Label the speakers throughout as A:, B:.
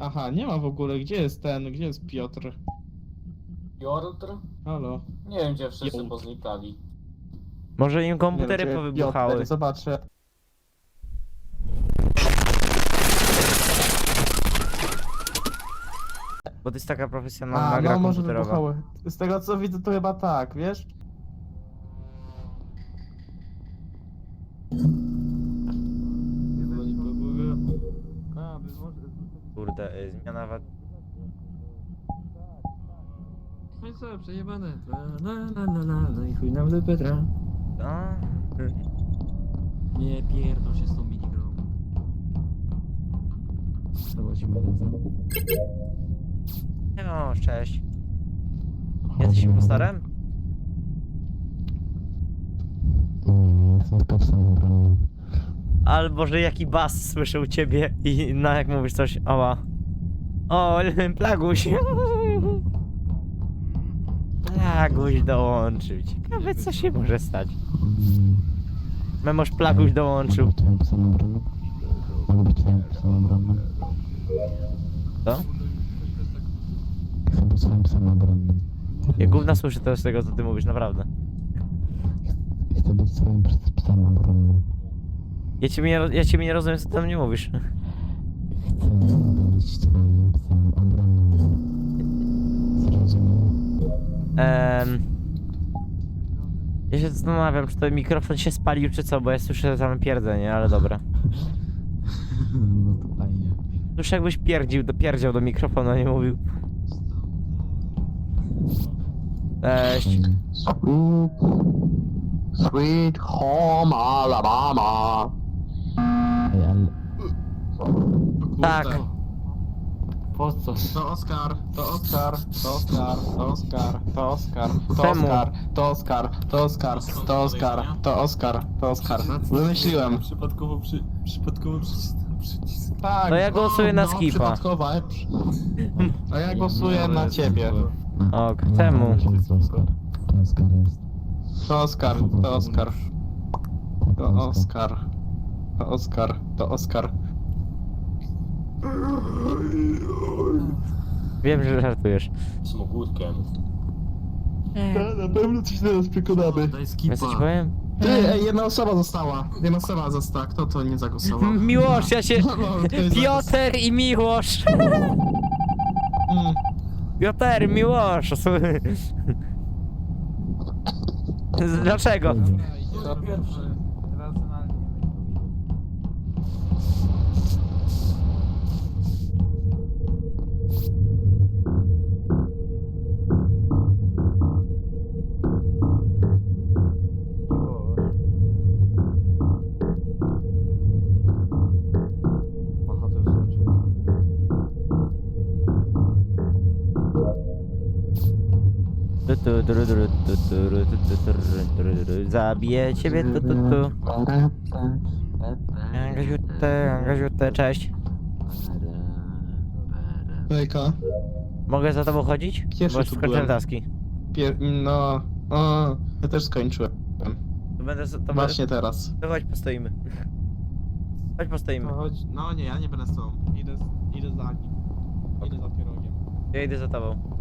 A: Aha, nie ma w ogóle. Gdzie jest ten? Gdzie jest Piotr?
B: Piotr?
A: Halo.
B: Nie wiem gdzie wszyscy
A: Piotr.
B: poznikali.
C: Może im komputery
A: Nie wiem, gdzie
C: powybuchały.
A: Piotr, Zobaczę.
C: Bo to jest taka profesjonalna
A: A,
C: gra
A: no może
C: komputerowa.
A: wybuchały. Z tego co widzę to chyba tak, wiesz?
C: Kurde, y, zmiana wa...
D: No i co, przejebane. Na, na, na, na, no i chuj nam do Petra.
C: No.
D: Nie pierdol się z tą minigrą. Zobaczymy razem.
C: No, cześć. Jesteś impostorem?
E: Nie, jestem kapsem obronnym.
C: Albo, że jaki bas słyszę u ciebie i na jak mówisz coś, oła. O, plaguś. Plaguś dołączył. Ciekawe co się może stać. Memoż plaguś dołączył. Co?
E: Być twoim psem obronnym.
C: Ja gówna słyszę to z tego co ty mówisz, naprawdę.
E: Chcę być twoim ps- psem obronnym.
C: Ja ciebie nie, ro- ja ciebie nie rozumiem co ty tam nie mówisz.
E: Chcę być twoim psem obronnym. Zrozumiał?
C: Ehm... Ja się zastanawiam, czy to mikrofon się spalił, czy co, bo ja słyszę tam pierdzenie, ale dobra.
D: No to fajnie.
C: Słyszę jakbyś pierdził, dopierdział do mikrofonu, a nie mówił. Cześć.
F: Sweet, sweet home Alabama.
E: Ej, ale...
C: Tak.
D: Po co?
A: To Oskar, to Oskar, to Oskar, to Oskar, to Oskar, to
C: Czemu?
A: Oskar, to Oskar, to Oskar, to Oskar, to Oskar, to Oskar. Wymyśliłem.
D: Przypadkowo, przy, przypadkowo przycisk.
A: Tak.
C: To ja głosuję na skipa.
A: przypadkowa. A ja głosuję na ciebie.
C: Ok, czemu?
E: To Oskar jest.
A: To Oskar, to Oskar, to Oskar, to Oskar, to Oskar.
C: Wiem, że żartujesz.
B: Smogutkiem.
A: Na pewno coś teraz przekonamy.
D: Daj
C: Wiesz
D: skipa.
C: co ci powiem?
A: Ty, ej, jedna osoba została. Jedna osoba została. Kto to nie zagłosował?
C: Miłosz, ja się...
A: No, no,
C: Piotr i Miłosz!
A: Mm.
C: Piotr, Miłosz! Dlaczego?
A: Pierwszy.
C: Tu, tu, tu, tu, tu, tu, tu, tu, tu, tu, tu, tu. Zabiję ciebie, tu, tu, tu. Angaziutę, Angaziutę, cześć.
A: Hejka.
C: Mogę za tobą chodzić?
A: Pierwszy
C: Bo już
A: tu
C: skończyłem
A: byłem.
C: taski.
A: Pier... No. O, ja też skończyłem.
C: To będę... To Właśnie.
A: Teraz.
C: To chodź, postoimy. Chodź, postoimy.
A: chodź. No nie, ja nie będę z tobą. Idę, z- idę za nim. Idę za pierogiem.
C: Ja idę za tobą.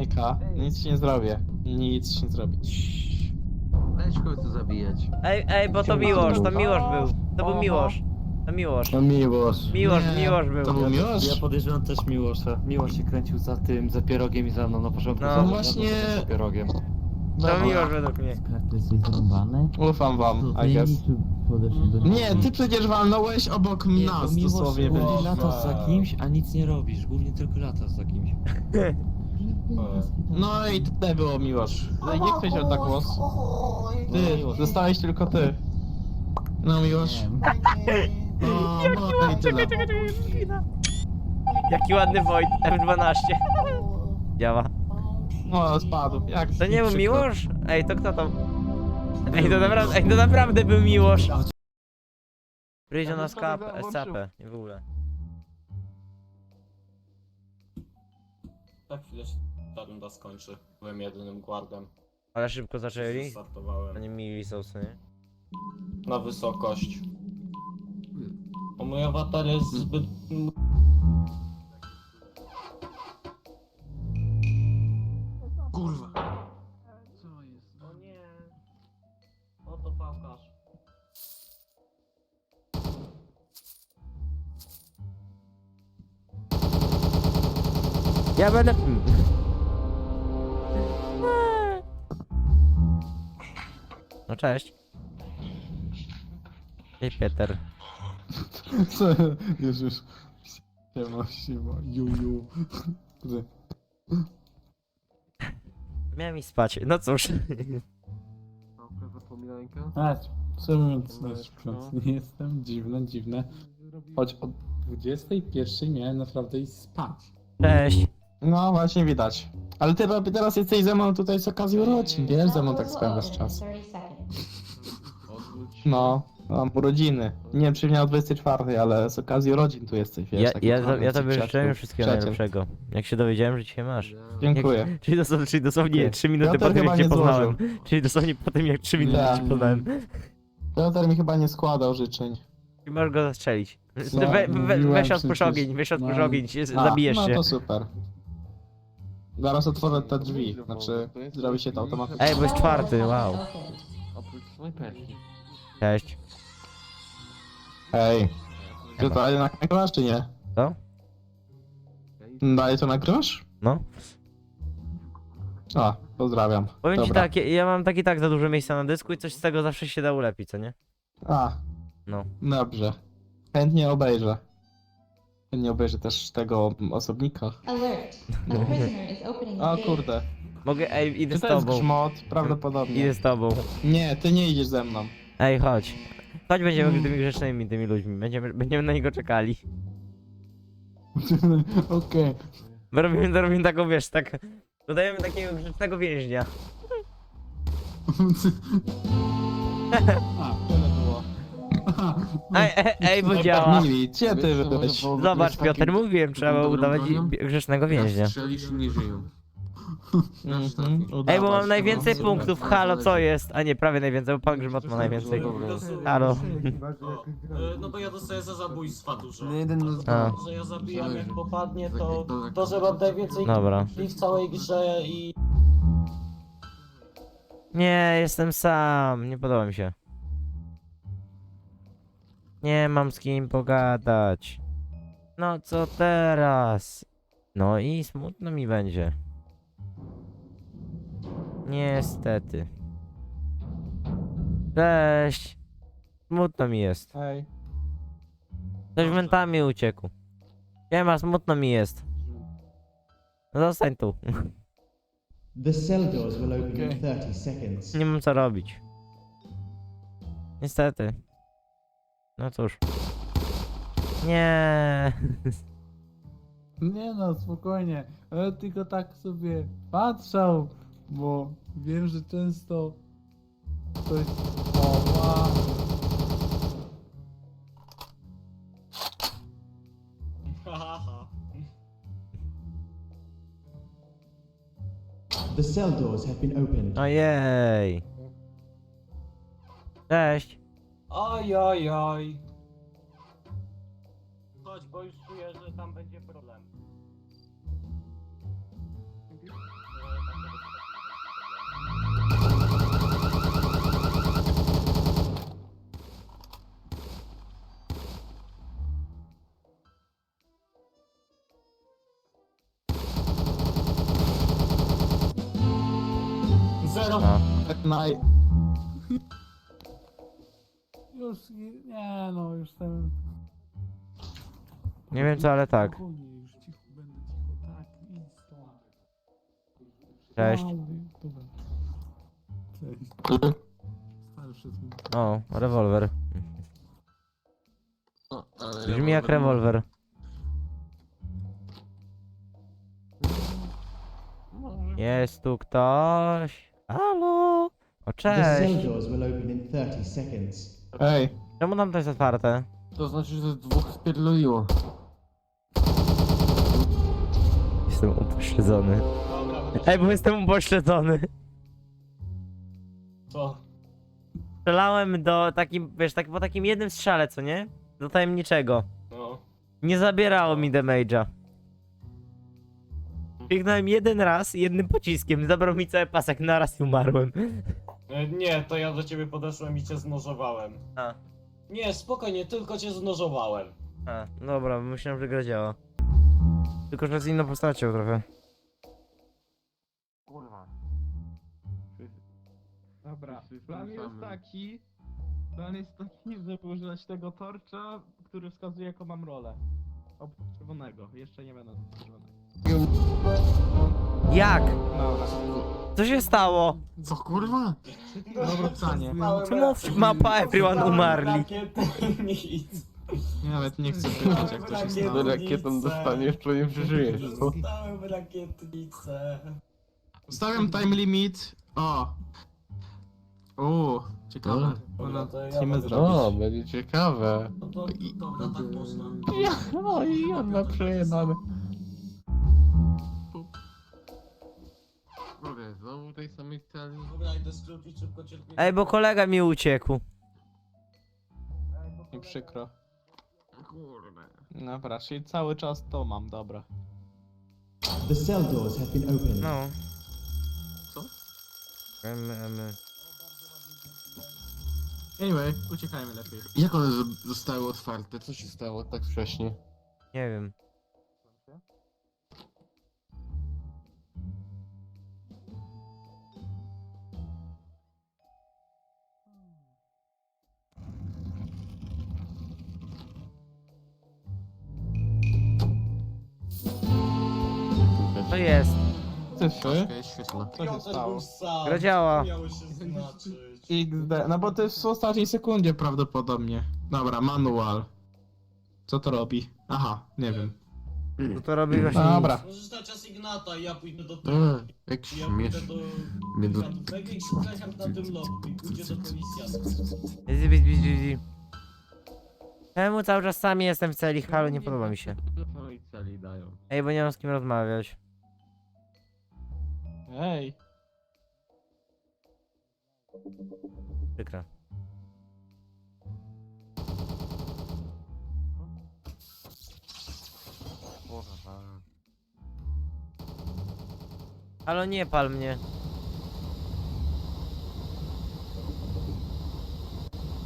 A: Hejka, nic ci nie zrobię. Nic ci nie zrobię. Ciii.
D: Weź w końcu zabijać.
C: Ej, ej, bo to Miłosz, to Miłosz był. To był Miłosz. To Miłosz.
F: No miłość.
C: Miłosz,
A: Nie,
C: Miłosz był.
A: To był
D: Ja
A: Miłosz?
D: podejrzewam też Miłosza. Miłosz się kręcił za tym, za pierogiem i za mną na początku.
C: No
D: za mną,
A: właśnie-
D: za pierogiem.
C: To. Miłosz według mnie.
A: Ufam wam, I guess. Nie, ty przecież walnąłeś obok nas
D: bo Miłosz
A: dosłownie.
D: głównie
A: byliśmy.
D: latasz za kimś, a nic nie robisz. Głównie tylko latasz za kimś.
A: No i tutaj było Miłosz. No i ktoś odda głos. Ty, zostałeś tylko ty. No Miłosz. O, no i tyle.
C: Jaki ładny Wojt, F12. Działa.
A: No, spadł. Jak
C: To nie był
A: przykro.
C: Miłosz? Ej, to kto tam? Ej, to naprawdę, ej, to naprawdę był Miłosz. Przyjdź do nas kap, SCP, nie w ogóle.
B: Za chwilę się ta runda skończy. Byłem jedynym guardem.
C: Ale szybko zaczęli. To
B: Startowałem.
C: nie mili są, co nie?
B: Na wysokość. Mój awatar jest zbyt...
D: Kurwa. Co jest?
B: O nie. Oto pałkarz.
C: Ja będę... No cześć. Cześć Peter.
A: Co? Już. Siema, siema, ju, ju. Kurde.
C: Miałem iść spać. No cóż.
D: Małpę wypominańka?
A: A, czemu coś
D: No.
A: nie jestem? Dziwne, dziwne. Choć od 21 miałem naprawdę iść spać.
C: Cześć.
A: No właśnie widać. Ale ty Robi, teraz jesteś ze mną tutaj z okazji urodzin, wiesz? Ze mną tak spędzasz czas.
D: Odwróć.
A: No, mam urodziny. Nie wiem czy miał 24, ale z okazji urodzin tu jesteś, wiesz?
C: Ja,
A: taki
C: ja, ja tobie
A: przyjaciół-
C: życzyłem wszystkiego
A: przyjaciel.
C: najlepszego. Jak się dowiedziałem, że dzisiaj masz.
D: Ja-
A: Dziękuję.
C: Jak, czyli, dosłownie, czyli dosłownie 3 minuty
A: Piotr
C: po tym
A: chyba
C: jak cię
A: nie
C: poznałem. Czyli dosłownie po tym jak 3 minuty
A: Tak.
C: cię poznałem.
A: Piotr mi chyba nie składał życzeń.
C: I możesz go zastrzelić.
A: No,
C: We, we,
A: mówiłem
C: weź
A: przecież.
C: ogień, weź odpuść
A: No.
C: ogień, się,
A: A,
C: zabijesz
A: no
C: się.
A: to super. Zaraz otworzę te drzwi, znaczy zrobi się to automatycznie.
C: Ej, bo jest czwarty, wow.
D: Oprócz snajperki.
C: Cześć.
A: Ej, ty to dalej nagrywasz czy nie?
C: Co?
A: Dalej to nagrywasz?
C: No.
A: A, pozdrawiam.
C: Powiem ci
A: Dobra.
C: tak, ja- ja mam taki tak za dużo miejsca na dysku i coś z tego zawsze się da ulepić, co nie?
A: A,
C: No.
A: dobrze. Chętnie obejrzę. Chętnie obejrzę też tego osobnika.
G: Alert. A prisoner is opening
A: O
G: the gate.
A: kurde.
C: Mogę, ej, idę
A: Czy
C: z
A: to jest
C: tobą.
A: grzmot? Prawdopodobnie.
C: Idę z tobą.
A: Nie, ty nie idziesz ze mną.
C: Ej, chodź. Chodź, będziemy tymi grzecznymi tymi ludźmi. Będziemy, będziemy na niego czekali.
A: Okej.
C: My robimy, robimy taką, wiesz, tak... Dodajemy takiego grzecznego więźnia.
A: A, tyle było.
C: Ej, ej, ej, bo działa.
A: Mili, gdzie ty byłeś?
C: Zobacz, Piotr, mówiłem, trzeba
D: dobrą
C: udawać bie- grzecznego więźnia.
D: Strzelisz nie żyją.
A: Mhm,
C: Ej, bo mam najwięcej
D: no,
C: punktów,
D: super.
C: halo, co jest? A nie, prawie najwięcej, bo pan Grzmot ma najwięcej. Halo.
B: O, e, no to ja dostaję za zabójstwa dużo.
D: No jeden no
C: A.
B: Że ja zabijam jak popadnie,
D: Tak
B: to
D: jak to-
B: że mam najwięcej
C: Dobra.
B: w całej grze i
C: Nie, jestem sam, nie podoba mi się. Nie mam z kim pogadać. No co teraz? No i smutno mi będzie. Niestety. Cześć. Smutno mi jest.
A: Ej.
C: Ktoś mentami uciekł. Nie ma, smutno mi jest. No zostań tu.
H: The cell doors will open in
A: Okay.
H: 30 seconds.
C: Nie mam co robić. Niestety. No cóż. Nie.
A: Nie no, spokojnie. Ale tylko tak sobie patrzał, bo wiem, że często ktoś... O, wow.
B: Haha.
H: The cell doors have been opened.
C: Ojej. Cześć.
B: Oj, oj, oj. Chodź, bo już czuję, że tam będzie Zero.
C: A.
A: Naj... Już, nie no, już ten...
C: Nie wiem co, ale tak.
A: Spokojnie, już cicho, będę cicho, tak, idź stąd.
C: Cześć.
A: Dobra. Cześć. Stary.
C: O, rewolwer. Brzmi jak rewolwer. Jest tu ktoś? Halo? O,
H: The cell
C: cześć.
H: doors will open in 30 seconds.
A: Ej,
C: Czemu tam to jest otwarte?
D: To znaczy, że dwóch spierdoliło.
C: Jestem upośledzony. Ej, bo jestem upośledzony.
B: co?
C: Strzelałem do takim, wiesz, tak po takim jednym strzale, co nie? Do tajemniczego.
B: No.
C: Nie zabierało mi damage'a. Biegnąłem jeden raz jednym pociskiem, zabrał mi cały pasek naraz i umarłem.
B: E, Nie, to ja do ciebie podeszłem i cię znożowałem.
C: A.
B: Nie, spokojnie, tylko cię znożowałem.
C: A, dobra, myślałem, że gra działa. Tylko, że z inną postacią trochę.
F: Kurwa.
A: Dobra, plan jest taki... Plan jest taki, żeby używać tego torcza, który wskazuje jaką mam rolę. Oprócz czerwonego, jeszcze nie będę czerwonego.
C: Jak?
A: Dobra.
C: Co się stało?
F: Co kurwa?
A: Dobre pytanie.
C: Czemu w- mapa everyone umarli?
A: Ja nawet nie chcę pytać jak to się stało.
F: Rakietą dostaniesz, to nie przeżyjesz. co?
B: Dostałem rakietnicę.
A: Ustawiam time limit. O! Uuu, ciekawe.
B: Dobra, to ja mogę-.
F: O, będzie ciekawe.
B: No to, dobra, tak można.
F: Ja, no i on ma przejebane.
B: Skrócić szybko cierpienie.
C: Ej, bo kolega mi uciekł.
A: Mi przykro.
F: Kurde.
A: Dobra, czyli cały czas to mam, dobra.
H: The cell doors have been opened.
C: No.
F: Co?
C: Em, em,
A: Anyway, uciekajmy lepiej.
F: Jak one z- zostały otwarte? Co się stało tak wcześnie?
C: nie wiem. To jest.
F: Czaszka jest świetna.
A: Co się stało?
C: Gra działa.
A: XD, no bo to jest w ostatniej sekundzie prawdopodobnie. Dobra, manual. Co to robi? Aha, nie wiem.
C: To to robi właśnie.
A: Dobra.
B: Możesz dać czas Ignata i ja pójdę do
F: Eee,
B: tego.
F: jak
B: Ja
F: śmiesz.
B: pójdę do...
F: Mnie do-
B: Największy tryhard na tym i pójdzie do policjantów.
C: Easy, easy, easy, easy. Czemu cały czas sam jestem w celi? Halo, nie podoba mi się.
F: No i celi dają.
C: Ej, bo nie mam z kim rozmawiać.
A: Ej.
C: Przykro. Halo, nie pal mnie.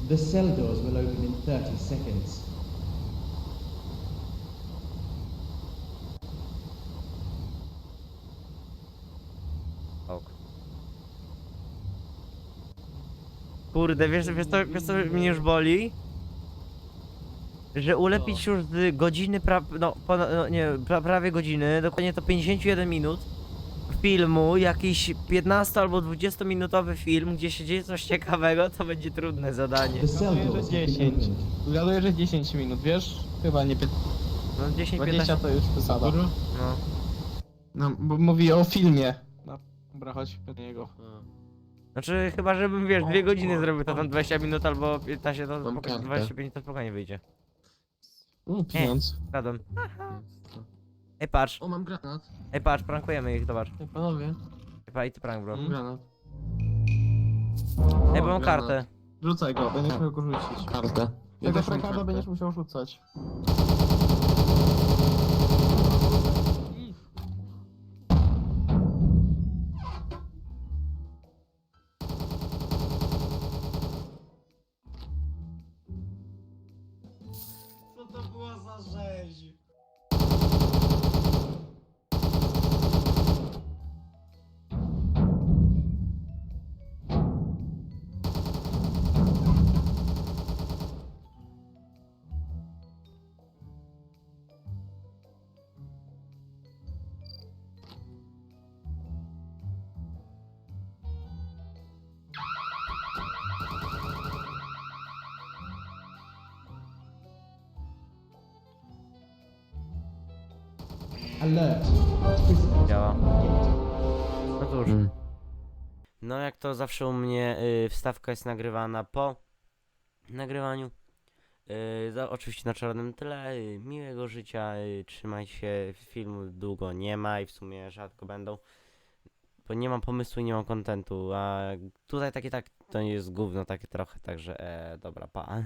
H: The cell doors will open in 30 seconds.
C: Kurde, wiesz, wiesz, co, wiesz co mnie już boli? Że ulepić już z godziny, pra, no, no nie, pra, prawie godziny, dokładnie to 51 minut filmu, jakiś 15 albo 20 minutowy film, gdzie się dzieje coś ciekawego, to będzie trudne zadanie.
A: Zgaduję, że
H: doors have been
A: 10.
H: opened.
A: Zgaduję, że 10 minut, wiesz? Chyba nie 15.
C: No 10-15,
A: 20 to już przesada.
C: no.
A: No, bo mówi o filmie. No, dobra, chodź do niego.
C: Znaczy, chyba żebym, wiesz, dwie godziny zrobił, to tam 20 minut albo 15, to
F: Mam
C: spoko-
F: kartę.
C: 25 to spokojnie wyjdzie.
A: U, pieniądz.
C: Zgadłem. Ej, patrz,
F: O, mam granat.
C: ej, patrz, prankujemy ich, zobacz.
F: Ej, panowie,
C: pa, i ty prank, bro.
F: mam granat.
C: Ej, bo mam
F: granat.
C: kartę.
A: Rzucaj go, będziesz musiał go rzucić.
F: Kartę. Ja
A: Tego
F: też mam
A: frankarda
F: kartę.
A: będziesz musiał rzucać.
B: To była za rzeź?
C: Działa. No cóż.
F: Mm.
C: No jak to zawsze u mnie y, wstawka jest nagrywana po nagrywaniu. Y, za, oczywiście na czarnym tle. Y, miłego życia. Y, trzymajcie się. Filmu długo nie ma i w sumie rzadko będą. Bo nie mam pomysłu i nie mam kontentu. A tutaj takie tak to jest gówno takie trochę. Także e, dobra, pa.